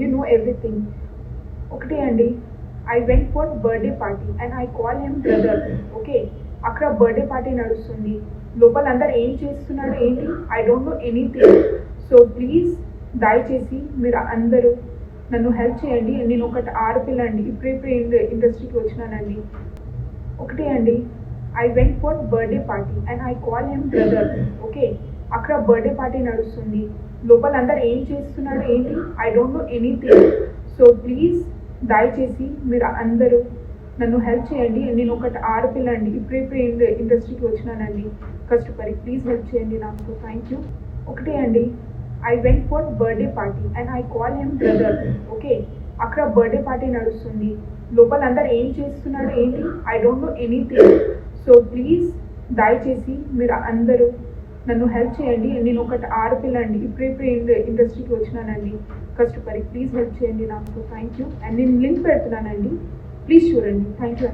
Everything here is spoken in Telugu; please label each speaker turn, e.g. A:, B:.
A: యు నో ఎవ్రీథింగ్ ఒకటే అండి I went for birthday party and I call him brother okay అక్కడ బర్త్డే పార్టీ నడుస్తుంది. లోపల అందరు ఏం చేస్తున్నారు ఏంటి? I don't know anything so please దయచేసి మీరు అందరూ నన్ను హెల్ప్ చేయండి. నేను ఒకటి ఆడపిల్ల అండి ఇప్పుడే ఇప్పుడే ఇండస్ట్రీకి వచ్చినానండి. ఒకటే అండి I went for birthday party and I call him brother okay అక్కడ బర్త్డే పార్టీ నడుస్తుంది. లోపల అందరు ఏం చేస్తున్నారు ఏంటి? I don't know anything so please దయచేసి మీరు అందరూ నన్ను హెల్ప్ చేయండి. నేను ఒకటి ఆడపిల్ల అండి ఇప్పుడే ఇప్పుడే ఇండస్ట్రీకి వచ్చినానండి. కష్టపడి ప్లీజ్ హెల్ప్ చేయండి నాకు. థ్యాంక్ యూ ఒకటే అండి. I went for birthday party and I call him brother okay అక్కడ బర్త్డే పార్టీ నడుస్తుంది. లోపల అందరు ఏం చేస్తున్నారు ఏంటి? I don't know anything so please దయచేసి మీరు అందరూ నన్ను హెల్ప్ చేయండి. నేను ఒకటి ఆడపిల్ల అండి ఇప్పుడే ఇప్పుడే ఇండస్ట్రీకి వచ్చినానండి. కష్టపడి ప్లీజ్ హెల్ప్ చేయండి నాకు. థ్యాంక్ యూ అండ్ నేను లింక్ పెడుతున్నానండి. ప్లీజ్ చూడండి. Thank you